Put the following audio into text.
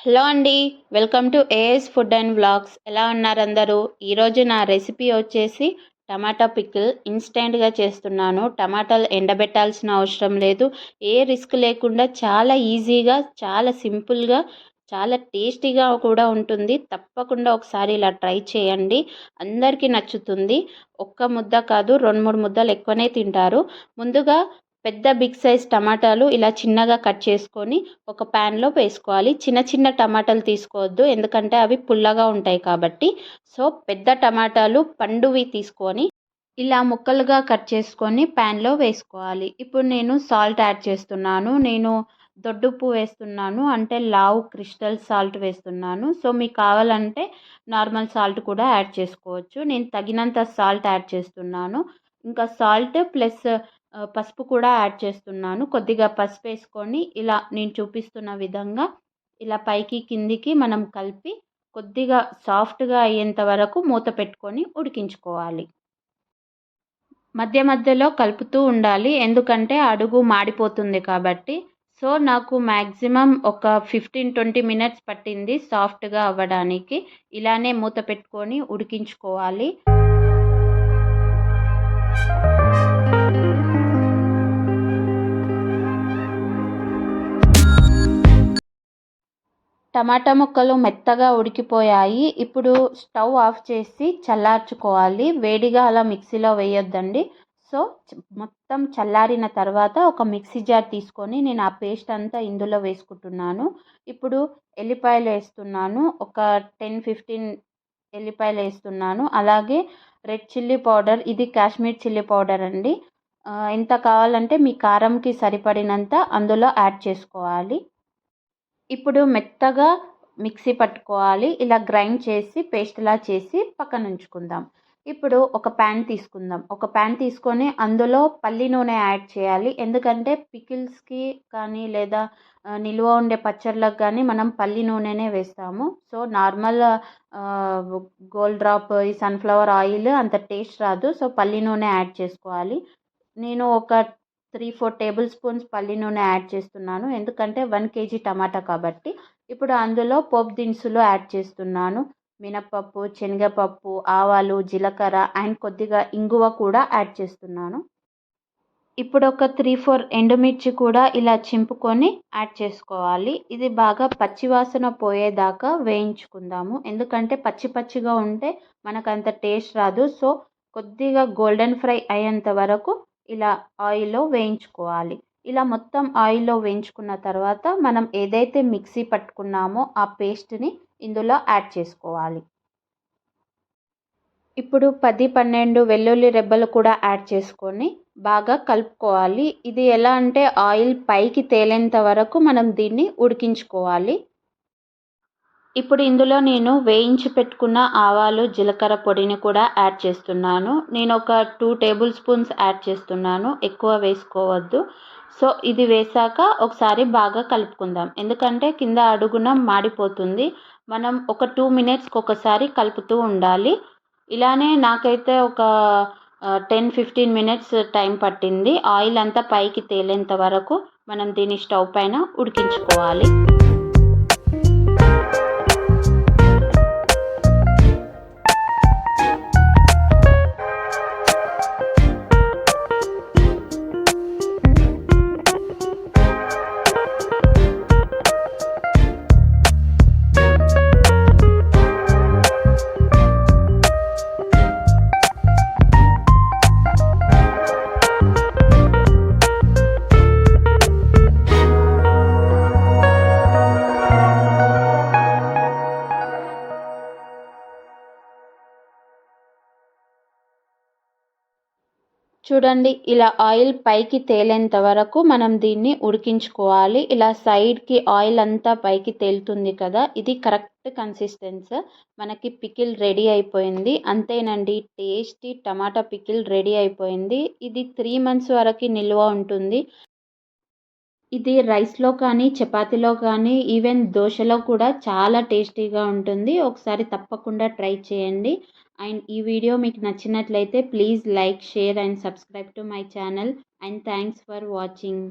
Hello అండి welcome to AS food and vlogs ఎలా ఉన్నారు అందరూ? ఈరోజు నా రెసిపీ వచ్చేసి టమాటా పికిల్ ఇన్స్టెంట్గా చేస్తున్నాను. టమాటాలు ఎండబెట్టాల్సిన అవసరం లేదు. ఏ రిస్క్ లేకుండా చాలా ఈజీగా చాలా సింపుల్గా చాలా టేస్టీగా కూడా ఉంటుంది. తప్పకుండా ఒకసారి ఇలా ట్రై చేయండి. అందరికీ నచ్చుతుంది. ఒక్క ముద్ద కాదు రెండు మూడు ముద్దలు ఎక్కువనే తింటారు. ముందుగా పెద్ద బిగ్ సైజ్ టమాటాలు ఇలా చిన్నగా కట్ చేసుకొని ఒక ప్యాన్లో వేసుకోవాలి. చిన్న చిన్న టమాటాలు తీసుకోవద్దు. ఎందుకంటే అవి పుల్లగా ఉంటాయి కాబట్టి. సో పెద్ద టమాటాలు పండువి తీసుకొని ఇలా ముక్కలుగా కట్ చేసుకొని ప్యాన్లో వేసుకోవాలి. ఇప్పుడు నేను సాల్ట్ యాడ్ చేస్తున్నాను. నేను దొడ్డుప్పు వేస్తున్నాను. అంటే లావు క్రిస్టల్ సాల్ట్ వేస్తున్నాను. సో మీకు కావాలంటే నార్మల్ సాల్ట్ కూడా యాడ్ చేసుకోవచ్చు. నేను తగినంత సాల్ట్ యాడ్ చేస్తున్నాను. ఇంకా సాల్ట్ ప్లస్ పసుపు కూడా యాడ్ చేస్తున్నాను. కొద్దిగా పసుపు వేసుకొని ఇలా నేను చూపిస్తున్న విధంగా ఇలా పైకి కిందికి మనం కలిపి కొద్దిగా సాఫ్ట్గా అయ్యేంత వరకు మూత పెట్టుకొని ఉడికించుకోవాలి. మధ్య మధ్యలో కలుపుతూ ఉండాలి. ఎందుకంటే అడుగు మాడిపోతుంది కాబట్టి. సో నాకు మ్యాక్సిమం ఒక ఫిఫ్టీన్ ట్వంటీ మినిట్స్ పట్టింది సాఫ్ట్గా అవ్వడానికి. ఇలానే మూత పెట్టుకొని ఉడికించుకోవాలి. టమాటా ముక్కలు మెత్తగా ఉడికిపోయాయి. ఇప్పుడు స్టవ్ ఆఫ్ చేసి చల్లార్చుకోవాలి. వేడిగా అలా మిక్సీలో వేయొద్దండి. సో మొత్తం చల్లారిన తర్వాత ఒక మిక్సీ జార్ తీసుకొని నేను ఆ పేస్ట్ అంతా ఇందులో వేసుకుంటున్నాను. ఇప్పుడు ఎల్లిపాయలు వేస్తున్నాను. ఒక టెన్ ఫిఫ్టీన్ ఎల్లిపాయలు వేస్తున్నాను. అలాగే రెడ్ చిల్లీ పౌడర్ ఇది కాశ్మీర్ చిల్లీ పౌడర్ అండి. ఎంత కావాలంటే మీ కారంకి సరిపడినంత అందులో యాడ్ చేసుకోవాలి. ఇప్పుడు మెత్తగా మిక్సీ పట్టుకోవాలి. ఇలా గ్రైండ్ చేసి పేస్ట్లా చేసి పక్కన ఉంచుకుందాం. ఇప్పుడు ఒక ప్యాన్ తీసుకుందాం. ఒక ప్యాన్ తీసుకొని అందులో పల్లి నూనె యాడ్ చేయాలి. ఎందుకంటే పికిల్స్కి కానీ లేదా నిల్వ ఉండే పచ్చళ్ళకి కానీ మనం పల్లి నూనెనే వేస్తాము. సో నార్మల్ గోల్డ్ డ్రాప్ ఈ సన్ఫ్లవర్ ఆయిల్ అంత టేస్ట్ రాదు. సో పల్లి నూనె యాడ్ చేసుకోవాలి. నేను ఒక త్రీ ఫోర్ టేబుల్ స్పూన్స్ పల్లి నూనె యాడ్ చేస్తున్నాను. ఎందుకంటే వన్ కేజీ టమాటా కాబట్టి. ఇప్పుడు అందులో పోపు దినుసులు యాడ్ చేస్తున్నాను. మినప్పప్పు శనగపప్పు ఆవాలు జీలకర్ర అండ్ కొద్దిగా ఇంగువ కూడా యాడ్ చేస్తున్నాను. ఇప్పుడు ఒక త్రీ ఫోర్ ఎండుమిర్చి కూడా ఇలా చింపుకొని యాడ్ చేసుకోవాలి. ఇది బాగా పచ్చివాసన పోయేదాకా వేయించుకుందాము. ఎందుకంటే పచ్చి పచ్చిగా ఉంటే మనకు అంత టేస్ట్ రాదు. సో కొద్దిగా గోల్డెన్ ఫ్రై అయ్యేంత వరకు ఇలా ఆయిల్లో వేయించుకోవాలి. ఇలా మొత్తం ఆయిల్లో వేయించుకున్న తర్వాత మనం ఏదైతే మిక్సీ పట్టుకున్నామో ఆ పేస్ట్ని ఇందులో యాడ్ చేసుకోవాలి. ఇప్పుడు పది పన్నెండు వెల్లుల్లి రెబ్బలు కూడా యాడ్ చేసుకొని బాగా కలుపుకోవాలి. ఇది ఎలా అంటే ఆయిల్ పైకి తేలేంత వరకు మనం దీన్ని ఉడికించుకోవాలి. ఇప్పుడు ఇందులో నేను వేయించి పెట్టుకున్న ఆవాలు జీలకర్ర పొడిని కూడా యాడ్ చేస్తున్నాను. నేను ఒక టూ టేబుల్ స్పూన్స్ యాడ్ చేస్తున్నాను. ఎక్కువ వేసుకోవద్దు. సో ఇది వేసాక ఒకసారి బాగా కలుపుకుందాం. ఎందుకంటే కింద అడుగున మాడిపోతుంది. మనం ఒక టూ మినిట్స్కి ఒకసారి కలుపుతూ ఉండాలి. ఇలానే నాకైతే ఒక టెన్ ఫిఫ్టీన్ మినిట్స్ టైం పట్టింది. ఆయిల్ అంతా పైకి తేలేంత వరకు మనం దీన్ని స్టవ్ పైన ఉడికించుకోవాలి. చూడండి ఇలా ఆయిల్ పైకి తేలేంత వరకు మనం దీన్ని ఉడికించుకోవాలి. ఇలా సైడ్కి ఆయిల్ అంతా పైకి తేలుతుంది కదా ఇది కరెక్ట్ కన్సిస్టెన్స్. మనకి పికిల్ రెడీ అయిపోయింది. అంతేనండి టేస్టీ టమాటా పికిల్ రెడీ అయిపోయింది. ఇది త్రీ మంత్స్ వరకు నిల్వ ఉంటుంది. ఇది రైస్లో కానీ చపాతీలో కానీ ఈవెన్ దోశలో కూడా చాలా టేస్టీగా ఉంటుంది. ఒకసారి తప్పకుండా ట్రై చేయండి. అండ్ ఈ వీడియో మీకు నచ్చినట్లయితే please like share and subscribe to my channel and thanks for watching.